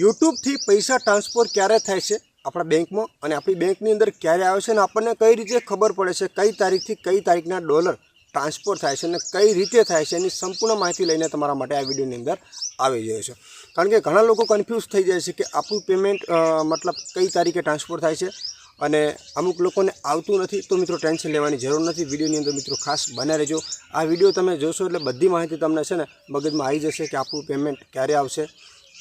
યુટ્યુબથી પૈસા ટ્રાન્સફર ક્યારે થાય છે આપણા બેંકમાં અને આપણી બેંકની અંદર ક્યારે આવે છે અને આપણને કઈ રીતે ખબર પડે છે, કઈ તારીખથી કઈ તારીખના ડોલર ટ્રાન્સફર થાય છે અને કઈ રીતે થાય છે એની સંપૂર્ણ માહિતી લઈને તમારા માટે આ વિડીયોની અંદર આવી જાય છે. કારણ કે ઘણા લોકો કન્ફ્યુઝ થઈ જાય છે કે આપણું પેમેન્ટ મતલબ કઈ તારીખે ટ્રાન્સફર થાય છે અને અમુક લોકોને આવતું નથી. તો મિત્રો ટેન્શન લેવાની જરૂર નથી. વિડીયોની અંદર મિત્રો ખાસ બને રહેજો. આ વીડિયો તમે જોશો એટલે બધી માહિતી તમને છે ને મગજમાં આવી જશે કે આપણું પેમેન્ટ ક્યારે આવશે.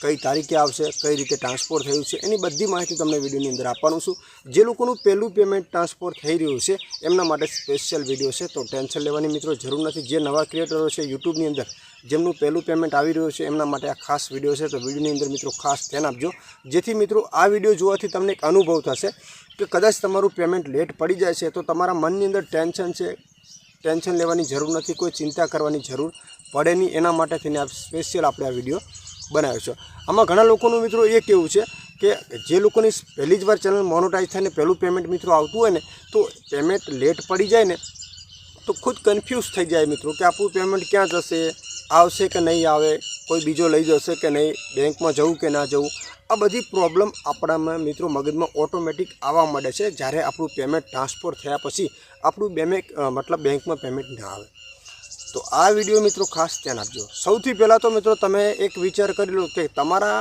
કઈ તારીખે આવશે, કઈ રીતે ટ્રાન્સફર થયું છે, એની બધી માહિતી તમને વિડીયોની અંદર આપવાનું છું. જે લોકોનું પહેલું પેમેન્ટ ટ્રાન્સફર થઈ રહ્યું છે, એમના માટે સ્પેશિયલ વીડિયો છે, તો ટેન્શન લેવાની મિત્રો જરૂર નથી. જે નવા ક્રિએટરો છે યુટ્યુબની અંદર, જેમનું પહેલું પેમેન્ટ આવી રહ્યું છે, એમના માટે આ ખાસ વીડિયો છે, તો વિડીયોની અંદર મિત્રો ખાસ ધ્યાન આપજો. જેથી મિત્રો આ વીડિયો જોવાથી તમને એક અનુભવ થશે કે કદાચ તમારું પેમેન્ટ લેટ પડી જાય છે, તો તમારા મનની અંદર ટેન્શન છે, ટેન્શન લેવાની જરૂર નથી, કોઈ ચિંતા કરવાની જરૂર પડે નહીં. એના માટે થઈને સ્પેશિયલ આપણે આ વીડિયો બનાવ્યો છે. આમાં ઘણા લોકોનું મિત્રો એ કેવું છે કે જે લોકોની પહેલી જ વાર ચેનલ મોનોટાઈઝ ને પહેલું પેમેન્ટ મિત્રો આવતું હોય ને, તો પેમેન્ટ લેટ પડી જાય ને, તો ખુદ કન્ફ્યુઝ થઈ જાય મિત્રો કે આપણું પેમેન્ટ ક્યાં જશે, આવશે કે નહીં આવે, કોઈ બીજો લઈ જશે કે નહીં, બેંકમાં જવું કે ના જવું. આ બધી પ્રોબ્લેમ આપણામાં મિત્રો મગજમાં ઓટોમેટિક આવવા માંડે છે જ્યારે આપણું પેમેન્ટ ટ્રાન્સફર થયા પછી આપણું બેમેક મતલબ બેંકમાં પેમેન્ટ ના આવે. તો આ વીડિયો મિત્રો ખાસ ધ્યાન આપજો. સૌથી પહેલાં તો મિત્રો તમે એક વિચાર કરી લો કે તમારા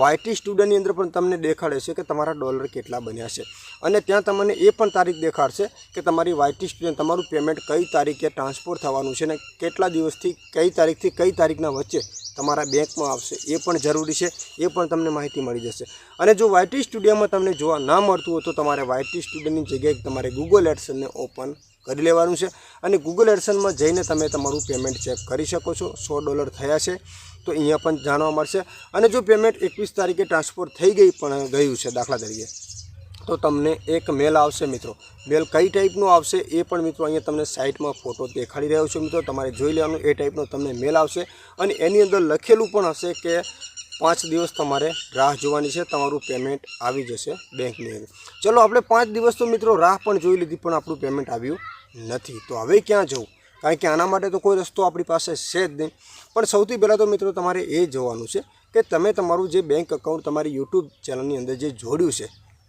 વાયટી સ્ટુડન્ટની અંદર પણ તમને દેખાડે છે કે તમારા ડોલર કેટલા બન્યા છે. અને ત્યાં તમને એ પણ તારીખ દેખાડશે કે તમારી વાયટી સ્ટુડન્ટ તમારું પેમેન્ટ કઈ તારીખે ટ્રાન્સફર થવાનું છે અને કેટલા દિવસથી, કઈ તારીખથી, કઈ તારીખના વચ્ચે તમારા બેંકમાં આવશે એ પણ જરૂરી છે, એ પણ તમને માહિતી મળી જશે. અને જો વાયટી સ્ટુડિયોમાં તમને જોવા ના મળતું હોય તો તમારે વાયટી સ્ટુડિયોની જગ્યાએ તમારે ગૂગલ એડ્સને ઓપન કરી લેવાનું છે અને ગૂગલ એડસનમાં જઈને તમે તમારું પેમેન્ટ ચેક કરી શકો છો. સો ડોલર થયા છે. તો અહીંયા પણ જાણવા મળશે. અને જો પેમેન્ટ એકવીસ તારીખે ટ્રાન્સફર થઈ ગઈ પણ ગયું છે દાખલા તરીકે, તો તમને એક મેલ આવશે મિત્રો. મેલ કઈ ટાઈપનું આવશે એ પણ મિત્રો અહીંયા તમને સાઇટમાં ફોટો દેખાડી રહ્યો છું મિત્રો. તમારે જોઈ લેવાનું, એ ટાઈપનો તમને મેલ આવશે. અને એની અંદર લખેલું પણ હશે કે પાંચ દિવસ તમારે રાહ જોવાની છે. તમારું પેમેન્ટ આવી જશે બેંકની અંદર. ચલો, આપણે પાંચ દિવસ તો મિત્રો રાહ પણ જોઈ લીધી, પણ આપણું પેમેન્ટ આવ્યું નથી. તો હવે ક્યાં જવું? કારણ કે આના માટે તો કોઈ રસ્તો આપણી પાસે છે જ નહીં. પણ સૌથી પહેલાં તો મિત્રો તમારે એ જોવાનું છે કે તમે તમારું જે બેંક અકાઉન્ટ તમારી યુટ્યુબ ચેનલની અંદર જે જોડ્યું છે,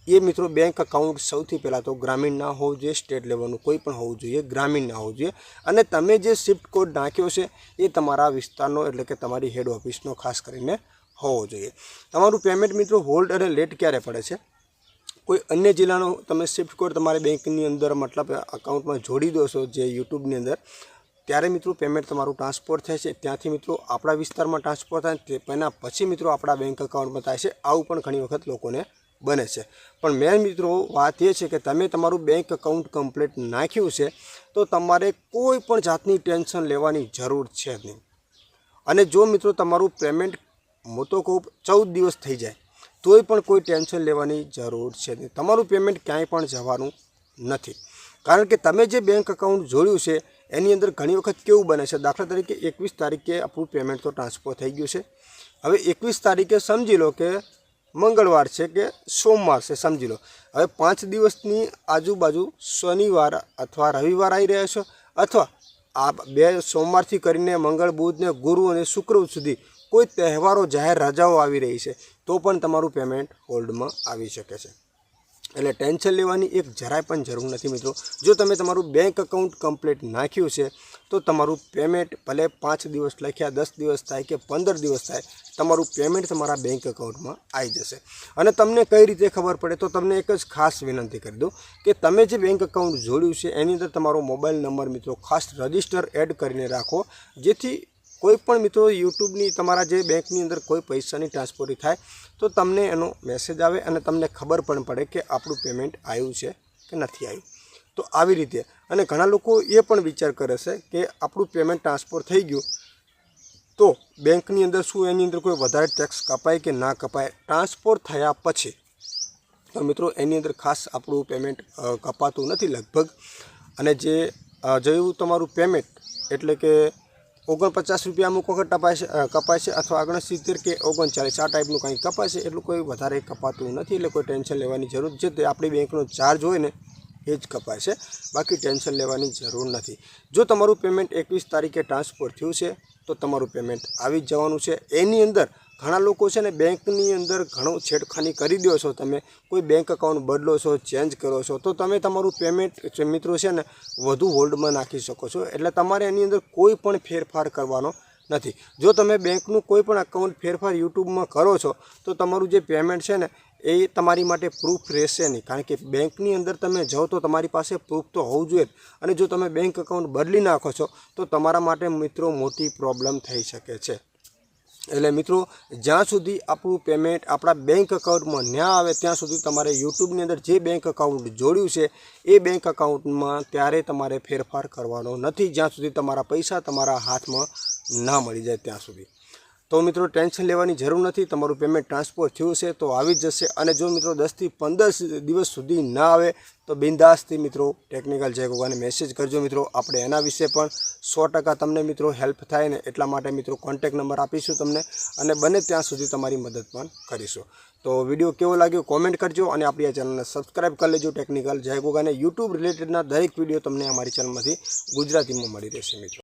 એ મિત્રો બેંક અકાઉન્ટ સૌથી પહેલાં તો ગ્રામીણ ના હોવું જોઈએ સ્ટેટ લેવલનું કોઈ પણ હોવું જોઈએ, ગ્રામીણ ના હોવું જોઈએ. અને તમે જે શિફ્ટ કોડ નાખ્યો છે, એ તમારા વિસ્તારનો એટલે કે તમારી હેડ ઓફિસનો ખાસ કરીને હોવો જોઈએ. તમારું પેમેન્ટ મિત્રો હોલ્ડ અને લેટ ક્યારે પડે છે? કોઈ અન્ય જિલ્લાનો તમે શિફ્ટ કરો, તમારી બેંકની અંદર મતલબ અકાઉન્ટમાં જોડી દો છો જે યુટ્યુબની અંદર, ત્યારે મિત્રો પેમેન્ટ તમારું ટ્રાન્સફર થાય છે. ત્યાંથી મિત્રો આપણા વિસ્તારમાં ટ્રાન્સફર થાય તે એના પછી મિત્રો આપણા બેંક અકાઉન્ટમાં થાય છે. આવું પણ ઘણી વખત લોકોને બને છે. પણ મેન મિત્રો વાત એ છે કે તમે તમારું બેંક અકાઉન્ટ કમ્પ્લીટ નાખ્યું છે, તો તમારે કોઈ પણ જાતની ટેન્શન લેવાની જરૂર છે નહીં. અને જો મિત્રો તમારું પેમેન્ટ હું તો કહું ચૌદ દિવસ થઈ જાય તોય પણ કોઈ ટેન્શન લેવાની જરૂર છે નહીં. તમારું પેમેન્ટ ક્યાંય પણ જવાનું નથી. કારણ કે તમે જે બેંક એકાઉન્ટ જોડ્યું છે, એની અંદર ઘણી વખત કેવું બને છે? દાખલા તરીકે એકવીસ તારીખે આપણું પેમેન્ટ તો ટ્રાન્સફર થઈ ગયું છે. હવે એકવીસ તારીખે સમજી લો કે મંગળવાર છે કે સોમવાર છે, સમજી લો. હવે પાંચ દિવસની આજુબાજુ શનિવાર અથવા રવિવાર આવી રહ્યા છો, અથવા આ બે સોમવારથી કરીને મંગળ, બુધ ને ગુરુ અને શુક્ર સુધી કોઈ તહેવારો જાહેર રજાઓ આવી રહી છે, તો પણ તમારું પેમેન્ટ હોલ્ડમાં આવી શકે છે. એટલે ટેન્શન લેવાની એક જરાય પણ જરૂર નથી મિત્રો. જો તમે તમારું બેંક અકાઉન્ટ કમ્પ્લીટ નાખ્યું છે, તો તમારું પેમેન્ટ ભલે પાંચ દિવસ લખ્યા, દસ દિવસ થાય કે પંદર દિવસ થાય, તમારું પેમેન્ટ તમારા બેંક અકાઉન્ટમાં આવી જશે. અને તમને કઈ રીતે ખબર પડે, તો તમને એક જ ખાસ વિનંતી કરી દઉં કે તમે જે બેંક અકાઉન્ટ જોડ્યું છે, એની અંદર તમારો મોબાઈલ નંબર મિત્રો ખાસ રજિસ્ટર એડ કરીને રાખો, જેથી કોઈ પણ મિત્રો યુટ્યુબની તમારા જે બેંકની અંદર કોઈ પૈસાની ટ્રાન્સફરી થાય, તો તમને એનો મેસેજ આવે અને તમને ખબર પણ પડે કે આપણું પેમેન્ટ આવ્યું છે કે નથી આવ્યું. તો આવી રીતે. અને ઘણા લોકો એ પણ વિચાર કરે છે કે આપણું પેમેન્ટ ટ્રાન્સફર થઈ ગયું, તો બેંકની અંદર શું એની અંદર કોઈ વધારે ટેક્સ કપાય કે ના કપાય ટ્રાન્સફર થયા પછી, તો મિત્રો એની અંદર ખાસ આપણું પેમેન્ટ કપાતું નથી લગભગ. અને જે જેવું તમારું પેમેન્ટ એટલે કે ઓગણપચાસ રૂપિયા અમુક વખત ટપાય છે અથવા અથવા ઓગણસિત્તેર કે ઓગણચાલીસ આ ટાઈપનું કંઈ કપાય છે એટલું કોઈ વધારે કપાતું નથી એટલે કોઈ ટેન્શન લેવાની જરૂર છે તે આપણી બેંકનો ચાર્જ હોય ને, એ જ કપાય છે. બાકી ટેન્શન લેવાની જરૂર નથી. જો તમારું પેમેન્ટ એકવીસ તારીખે ટ્રાન્સફર થયું છે, તો તમારું પેમેન્ટ આવી જ જવાનું છે. એની અંદર ઘણા લોકો છે ને બેંકની અંદર ઘણો છેડખાની કરી દો છો તમે. કોઈ બેંક એકાઉન્ટ બદલો છો ચેન્જ કરો છો, તો તમે તમારું પેમેન્ટ મિત્રો છે ને વધુ હોલ્ડમાં નાખી શકો છો. એટલે તમારે એની અંદર કોઈ પણ ફેરફાર કરવાનો નથી. જો તમે બેંકનું કોઈ પણ એકાઉન્ટ ફેરફાર યુટ્યુબમાં કરો છો, તો તમારું જે પેમેન્ટ છે ને એ તમારી માટે પ્રૂફ રહેશે નહીં. કારણ કે બેંકની અંદર તમે જાઓ તો તમારી પાસે પ્રૂફ તો હોવું જોઈએ. અને જો તમે બેંક એકાઉન્ટ બદલી નાખો છો, તો તમારા માટે મિત્રો મોટી પ્રોબ્લેમ થઈ શકે છે. એટલે મિત્રો, જ્યાં સુધી આપણું પેમેન્ટ આપણા બેંક એકાઉન્ટમાં ના આવે, ત્યાં સુધી તમારે યુટ્યુબની અંદર જે બેંક એકાઉન્ટ જોડ્યું છે, એ બેંક એકાઉન્ટમાં ત્યારે તમારે ફેરફાર કરવાનો નથી. જ્યાં સુધી તમારા પૈસા તમારા હાથમાં ના મળી જાય, ત્યાં સુધી. તો મિત્રો ટેન્શન લેવાની જરૂર નથી, તમારું પેમેન્ટ ટ્રાન્સફર થયું છે, તો આવી જ જશે. અને જો મિત્રો દસથી પંદર દિવસ સુધી ના આવે, તો બિંદાસથી મિત્રો ટેકનિકલ જયગોગાને મેસેજ કરજો મિત્રો. આપણે એના વિશે પણ સો તમને મિત્રો હેલ્પ થાય ને એટલા માટે મિત્રો કોન્ટેક નંબર આપીશું તમને અને બને ત્યાં સુધી તમારી મદદ પણ કરીશું. તો વીડિયો કેવો લાગ્યો કોમેન્ટ કરજો અને આપણી આ ચેનલને સબસ્ક્રાઇબ કરી લેજો. ટેકનિકલ જયગોગાને યુટ્યુબ રિલેટેડના દરેક વીડિયો તમને અમારી ચેનલમાંથી ગુજરાતીમાં મળી રહેશે મિત્રો.